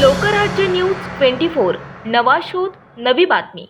Lokrajya news twenty four. नवा शोध नवी बातमी.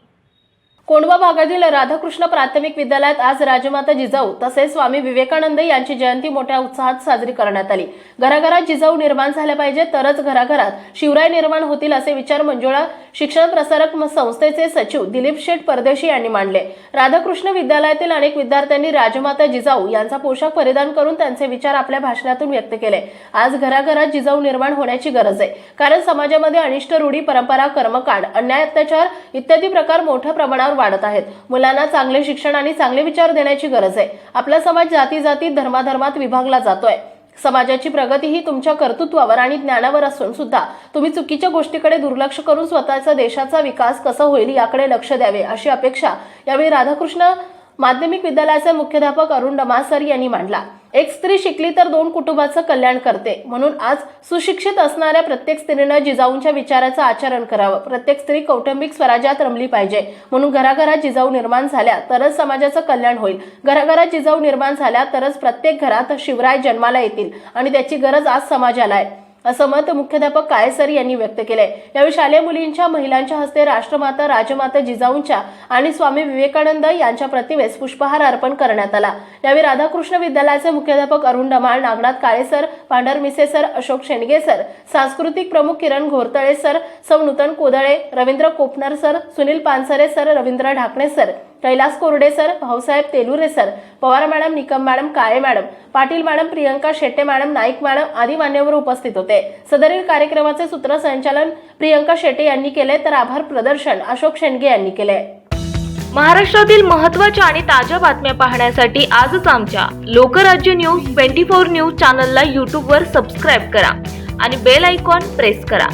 कोंडवा भागातील राधाकृष्ण प्राथमिक विद्यालयात आज राजमाता जिजाऊ तसेच स्वामी विवेकानंद यांची जयंती मोठ्या उत्साहात साजरी करण्यात आली. घराघरात जिजाऊ निर्माण झाल्या पाहिजे तरच घराघरात शिवराय निर्माण होतील असे विचार मंजुळा शिक्षण प्रसारक म- संस्थेचे सचिव दिलीप शेठ परदेशी यांनी मांडले. राधाकृष्ण विद्यालयातील अनेक विद्यार्थ्यांनी राजमाता जिजाऊ यांचा पोशाख परिधान करून त्यांचे विचार आपल्या भाषणातून व्यक्त केले. आज घराघरात जिजाऊ निर्माण होण्याची गरज आहे. कारण समाजामध्ये अनिष्ट रूढी परंपरा कर्मकांड अन्याय अत्याचार इत्यादी प्रकार मोठ्या प्रमाणावर वाढत आहेत. मुलांना चांगले शिक्षण आणि चांगले विचार देण्याची गरज आहे. आपला समाज जाती जाती धर्माधर्मात विभागला जातोय. समाजाची प्रगती ही तुमच्या कर्तृत्वावर आणि ज्ञानावर असून सुद्धा तुम्ही चुकीच्या गोष्टीकडे दुर्लक्ष करून स्वतःचा देशाचा विकास कसा होईल याकडे लक्ष द्यावे अशी अपेक्षा यावेळी राधाकृष्ण माध्यमिक विद्यालयाचे मुख्याध्यापक अरुण डमासर यांनी मांडला. एक स्त्री शिकली तर दोन कुटुंबाचं कल्याण करते. म्हणून आज सुशिक्षित असणाऱ्या प्रत्येक स्त्रीनं जिजाऊंच्या विचाराचं आचरण करावं. प्रत्येक स्त्री कौटुंबिक स्वराज्यात रमली पाहिजे. म्हणून घराघरात जिजाऊ निर्माण झाल्या तरच समाजाचं कल्याण होईल. घराघरात जिजाऊ निर्माण झाल्या तरच प्रत्येक घरात शिवराय जन्माला येतील आणि त्याची गरज आज समाजाला आहे. असं मत मुख्याध्यापक काळेसर यांनी व्यक्त केलंय. यावेळी शालेय मुलींच्या महिलांच्या हस्ते राष्ट्रमाता राजमाता जिजाऊंच्या आणि स्वामी विवेकानंद यांच्या प्रतिमेस पुष्पहार अर्पण करण्यात आला. यावेळी राधाकृष्ण विद्यालयाचे मुख्याध्यापक अरुण डमाळ नागनाथ काळेसर पांढर मिसे सर अशोक शेंडगे सर सांस्कृतिक प्रमुख किरण घोरतळे सर सौ Nutan Kodale Ravindra Kopnar sir Sunil Pansare sir Ravindra Dhakane sir Kailas Korade sir Bhausaheb Telure sir Pawar madam Nikam madam Kale madam Patil madam Priyanka Shette madam Naik madam आदी मान्यवर उपस्थित होते. सदरील कार्यक्रमाचे सूत्रसंचालन प्रियंका शेट्टे यांनी केले तर आभार प्रदर्शन अशोक शेंडगे यांनी केले. महाराष्ट्रातील महत्त्वाच्या आणि ताज्या बातम्या पाहण्यासाठी आजच आमच्या Lokrajya news twenty four news चॅनलला यूट्यूबवर सबस्क्राईब करा आणि बेल आयकॉन प्रेस करा.